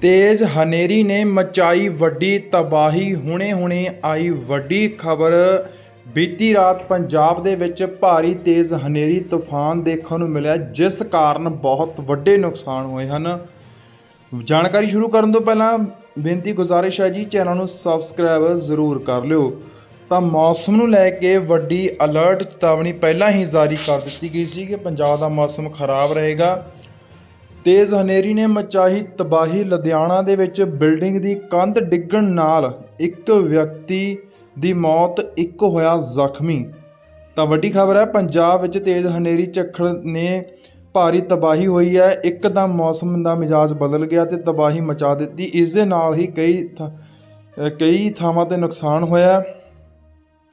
ਤੇਜ਼ ਹਨੇਰੀ ਨੇ ਮਚਾਈ ਵੱਡੀ ਤਬਾਹੀ। ਹੁਣੇ-ਹੁਣੇ ਆਈ ਵੱਡੀ ਖਬਰ। ਬੀਤੀ ਰਾਤ ਪੰਜਾਬ ਦੇ ਵਿੱਚ ਭਾਰੀ ਤੇਜ਼ ਹਨੇਰੀ ਤੂਫਾਨ ਦੇਖਣ ਨੂੰ ਮਿਲਿਆ, ਜਿਸ ਕਾਰਨ ਬਹੁਤ ਵੱਡੇ ਨੁਕਸਾਨ ਹੋਏ ਹਨ। ਜਾਣਕਾਰੀ ਸ਼ੁਰੂ ਕਰਨ ਤੋਂ ਪਹਿਲਾਂ ਬੇਨਤੀ ਗੁਜ਼ਾਰਿਸ਼ ਹੈ ਜੀ, ਚੈਨਲ ਨੂੰ ਸਬਸਕ੍ਰਾਈਬ ਜ਼ਰੂਰ ਕਰ ਲਿਓ। ਤਾਂ ਮੌਸਮ ਨੂੰ ਲੈ ਕੇ ਵੱਡੀ ਅਲਰਟ ਚੇਤਾਵਨੀ ਪਹਿਲਾਂ ਹੀ ਜਾਰੀ ਕਰ ਦਿੱਤੀ ਗਈ ਸੀ ਕਿ ਪੰਜਾਬ ਦਾ ਮੌਸਮ ਖਰਾਬ ਰਹੇਗਾ। ਤੇਜ਼ ਹਨੇਰੀ ਨੇ ਮਚਾਈ ਤਬਾਹੀ ਲੁਧਿਆਣਾ ਦੇ ਵਿੱਚ ਬਿਲਡਿੰਗ ਦੀ ਕੰਧ ਡਿੱਗਣ ਨਾਲ ਇੱਕ ਵਿਅਕਤੀ ਦੀ ਮੌਤ, ਇੱਕ ਹੋਇਆ ਜ਼ਖਮੀ। ਤਾਂ ਵੱਡੀ ਖਬਰ ਹੈ, ਪੰਜਾਬ ਵਿੱਚ ਤੇਜ਼ ਹਨੇਰੀ ਝੱਖੜ ਨੇ ਭਾਰੀ ਤਬਾਹੀ ਹੋਈ ਹੈ। ਇੱਕਦਮ ਮੌਸਮ ਦਾ ਮਿਜਾਜ਼ ਬਦਲ ਗਿਆ ਤੇ ਤਬਾਹੀ ਮਚਾ ਦਿੱਤੀ। ਇਸ ਦੇ ਨਾਲ ਹੀ ਕਈ ਥਾਂ- ਕਈ ਥਾਵਾਂ ਤੇ ਨੁਕਸਾਨ ਹੋਇਆ।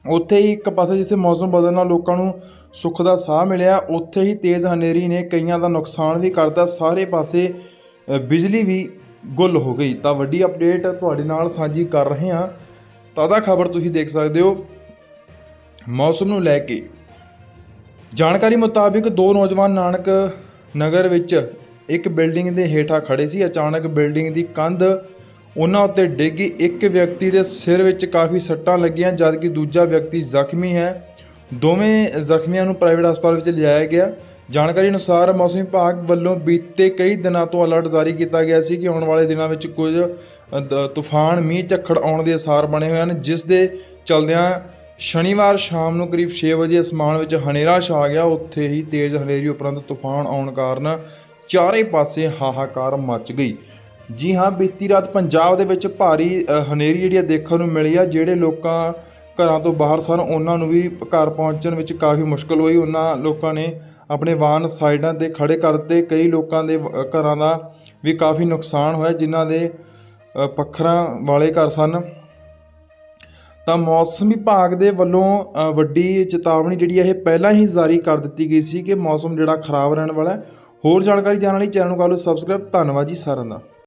ਉੱਥੇ ਹੀ ਇੱਕ ਪਾਸੇ ਜਿੱਥੇ ਮੌਸਮ ਬਦਲਣ ਨਾਲ ਲੋਕਾਂ ਨੂੰ ਸੁੱਖ ਦਾ ਸਾਹ ਮਿਲਿਆ, ਉੱਥੇ ਹੀ ਤੇਜ਼ ਹਨੇਰੀ ਨੇ ਕਈਆਂ ਦਾ ਨੁਕਸਾਨ ਵੀ ਕਰਤਾ, ਸਾਰੇ ਪਾਸੇ ਬਿਜਲੀ ਵੀ ਗੁੱਲ ਹੋ ਗਈ। ਤਾਂ ਵੱਡੀ ਅਪਡੇਟ ਤੁਹਾਡੇ ਨਾਲ ਸਾਂਝੀ ਕਰ ਰਹੇ ਹਾਂ। ਤਾਜ਼ਾ ਖਬਰ ਤੁਸੀਂ ਦੇਖ ਸਕਦੇ ਹੋ। ਮੌਸਮ ਨੂੰ ਲੈ ਕੇ ਜਾਣਕਾਰੀ ਮੁਤਾਬਿਕ ਦੋ ਨੌਜਵਾਨ ਨਾਨਕ ਨਗਰ ਵਿੱਚ ਇੱਕ ਬਿਲਡਿੰਗ ਦੇ ਹੇਠਾਂ ਖੜੇ ਸੀ। ਅਚਾਨਕ ਬਿਲਡਿੰਗ ਦੀ ਕੰਧ ਉਹਨਾਂ ਉੱਤੇ ਡਿੱਗੀ ਇੱਕ ਵਿਅਕਤੀ ਦੇ ਸਿਰ ਵਿੱਚ ਕਾਫੀ ਸੱਟਾਂ ਲੱਗੀਆਂ ਜਦਕਿ ਦੂਜਾ ਵਿਅਕਤੀ ਜ਼ਖਮੀ ਹੈ। ਦੋਵੇਂ ਜ਼ਖਮੀਆਂ ਨੂੰ ਪ੍ਰਾਈਵੇਟ ਹਸਪਤਾਲ ਵਿੱਚ ਲਿਜਾਇਆ ਗਿਆ। ਜਾਣਕਾਰੀ ਅਨੁਸਾਰ ਮੌਸਮ ਵਿਭਾਗ ਵੱਲੋਂ ਬੀਤੇ ਕਈ ਦਿਨਾਂ ਤੋਂ ਅਲਰਟ ਜਾਰੀ ਕੀਤਾ ਗਿਆ ਸੀ ਕਿ ਆਉਣ ਵਾਲੇ ਦਿਨਾਂ ਵਿੱਚ ਕੁਝ ਦ- ਤੂਫਾਨ, ਮੀਂਹ, ਝੱਖੜ ਆਉਣ ਦੇ ਅਸਾਰ ਬਣੇ ਹੋਏ ਹਨ, ਜਿਸ ਦੇ ਚਲਦਿਆਂ ਸ਼ਨੀਵਾਰ ਸ਼ਾਮ ਨੂੰ ਕਰੀਬ 6 ਵਜੇ ਅਸਮਾਨ ਵਿੱਚ ਹਨੇਰਾ ਛਾ ਗਿਆ। ਉੱਥੇ ਹੀ ਤੇਜ਼ ਹਨੇਰੀ ਉਪਰੰਤ ਤੂਫਾਨ ਆਉਣ ਕਾਰਨ ਚਾਰੇ ਪਾਸੇ ਹਾਹਾਕਾਰ ਮਚ ਗਈ। ਜੀ ਹਾਂ, ਬੀਤੀ ਰਾਤ ਪੰਜਾਬ ਦੇ ਵਿੱਚ ਭਾਰੀ ਹਨੇਰੀ ਜਿਹੜੀ ਆ ਦੇਖਣ ਨੂੰ ਮਿਲੀ ਆ, ਜਿਹੜੇ ਲੋਕਾਂ ਘਰਾਂ ਤੋਂ ਬਾਹਰ ਸਨ, ਉਹਨਾਂ ਨੂੰ ਵੀ ਘਰ ਪਹੁੰਚਣ ਵਿੱਚ ਕਾਫੀ ਮੁਸ਼ਕਲ ਹੋਈ। ਉਹਨਾਂ ਲੋਕਾਂ ਨੇ ਆਪਣੇ ਵਾਹਨ ਸਾਈਡਾਂ ਤੇ ਖੜੇ ਕਰਤੇ। ਕਈ ਲੋਕਾਂ ਦੇ ਘਰਾਂ ਦਾ ਵੀ ਕਾਫੀ ਨੁਕਸਾਨ ਹੋਇਆ, ਜਿਨ੍ਹਾਂ ਦੇ ਪੱਖਰਾਂ ਵਾਲੇ ਘਰ ਸਨ। ਤਾਂ ਮੌਸਮ ਵਿਭਾਗ ਦੇ ਵੱਲੋਂ ਵੱਡੀ ਚੇਤਾਵਨੀ ਜਿਹੜੀ ਹੈ ਇਹ ਪਹਿਲਾਂ ਹੀ ਜਾਰੀ ਕਰ ਦਿੱਤੀ ਗਈ ਸੀ ਕਿ ਮੌਸਮ ਜਿਹੜਾ ਖਰਾਬ ਰਹਿਣ ਵਾਲਾ ਹੈ। ਹੋਰ ਜਾਣਕਾਰੀ ਜਾਣਨ ਲਈ ਚੈਨਲ ਨੂੰ ਕਰ ਲਓ ਸਬਸਕ੍ਰਾਈਬ। ਧੰਨਵਾਦ ਜੀ ਸਾਰਿਆਂ ਦਾ।